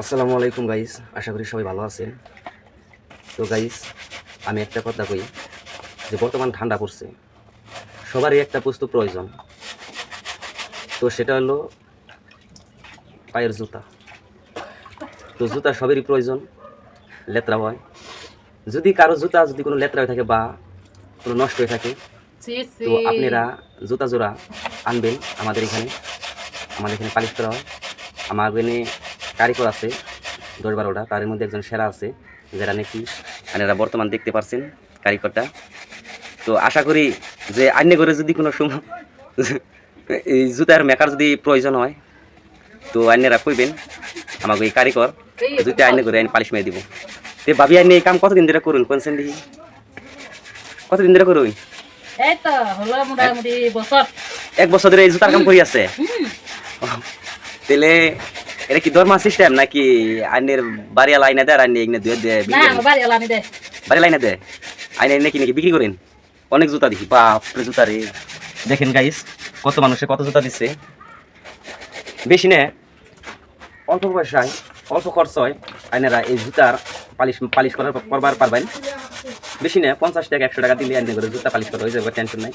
আসসালামু আলাইকুম গাইস আশা করি সবাই ভালো আছেন। তো গাইস আমি একটা কথা কই যে বর্তমান ঠান্ডা পড়ছে সবারই একটা বস্তু প্রয়োজন। তো সেটা হলো পায়ের জুতা। তো জুতা সবেরই প্রয়োজন লেত্রা হয়। যদি কারও জুতা যদি কোনো লেত্রা হয়ে থাকে বা কোনো নষ্ট হয়ে থাকে তো আপনারা জুতা জোড়া আনবেন আমাদের এখানে। আমাদের এখানে পালিশ করা হয় আমার এখানে কারিগর আছে দশ বারোটা। তার মধ্যে একজন সেরা আছে যারা নাকি আপনারা বর্তমান দেখতে পারছেন কারিগরটা। তো আশা করি যে আন্য করে যদি কোনো সময় এই জুতার মেকার যদি প্রয়োজন হয় তো আন্যরা কইবেন আমাকে এই কারিগর জুতা আইনে করে আইন পালিশ মেরে দিব। তে ভাবি আইনে এই কাম কতদিন ধরে করুন? কোনছেন দেখি কতদিন ধরে করুন? এক বছর ধরে এই জুতার কাম করি আছে? তাহলে এটা কি দরমা সিস্টেম নাকি আইনের বাড়ি লাইনে দেয় আর আইনে এগুলো দুয়ে দেয় বাড়ি লাইনে দেয়। আইনে নাকি নাকি বিক্রি করেন? অনেক জুতা দেখি বাপরে জুতা রে। দেখেন গাইস কত মানুষে কত জুতা দিচ্ছে বেশি নে অল্প পয়সায় অল্প খরচ হয় আইনেরা এই জুতার পালিশ পালিশ করার করবার পারবেন। বেশি না পঞ্চাশ টাকা একশো টাকা দিলে আইনে করে জুতা পালিশ করা হয়ে যাবে টেনশন নাই।